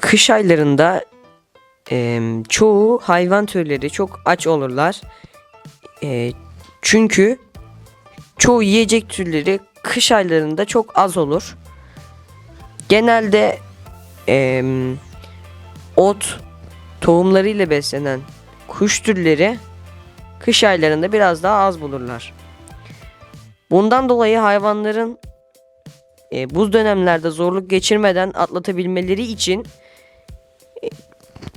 kış aylarında e, çoğu hayvan türleri çok aç olurlar. E, çünkü çoğu yiyecek türleri kış aylarında çok az olur. Genelde e, ot tohumlarıyla beslenen kuş türleri kış aylarında biraz daha az bulurlar. Bundan dolayı hayvanların e, bu dönemlerde zorluk geçirmeden atlatabilmeleri için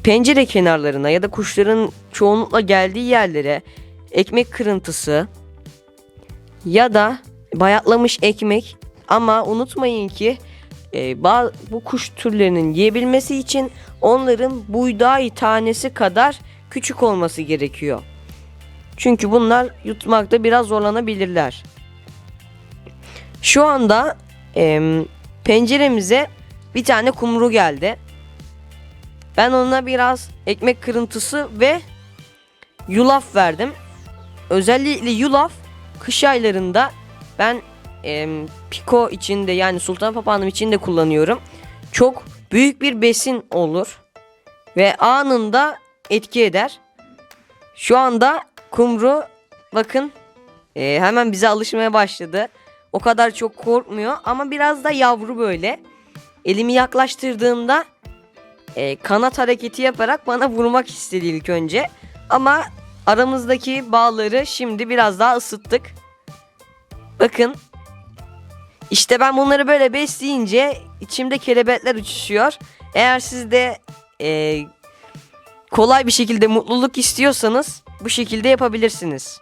pencere kenarlarına ya da kuşların çoğunlukla geldiği yerlere ekmek kırıntısı ya da bayatlamış ekmek ama unutmayın ki e, bu kuş türlerinin yiyebilmesi için onların buğday tanesi kadar küçük olması gerekiyor. Çünkü bunlar yutmakta biraz zorlanabilirler. Şu anda em, penceremize bir tane kumru geldi. Ben ona biraz ekmek kırıntısı ve yulaf verdim. Özellikle yulaf kış aylarında ben em, piko içinde yani sultan papağanım içinde kullanıyorum. Çok büyük bir besin olur ve anında etki eder. Şu anda kumru bakın e, hemen bize alışmaya başladı. O kadar çok korkmuyor ama biraz da yavru böyle. Elimi yaklaştırdığımda e, kanat hareketi yaparak bana vurmak istedi ilk önce. Ama aramızdaki bağları şimdi biraz daha ısıttık. Bakın. İşte ben bunları böyle besleyince içimde kelebekler uçuşuyor. Eğer siz de e, kolay bir şekilde mutluluk istiyorsanız bu şekilde yapabilirsiniz.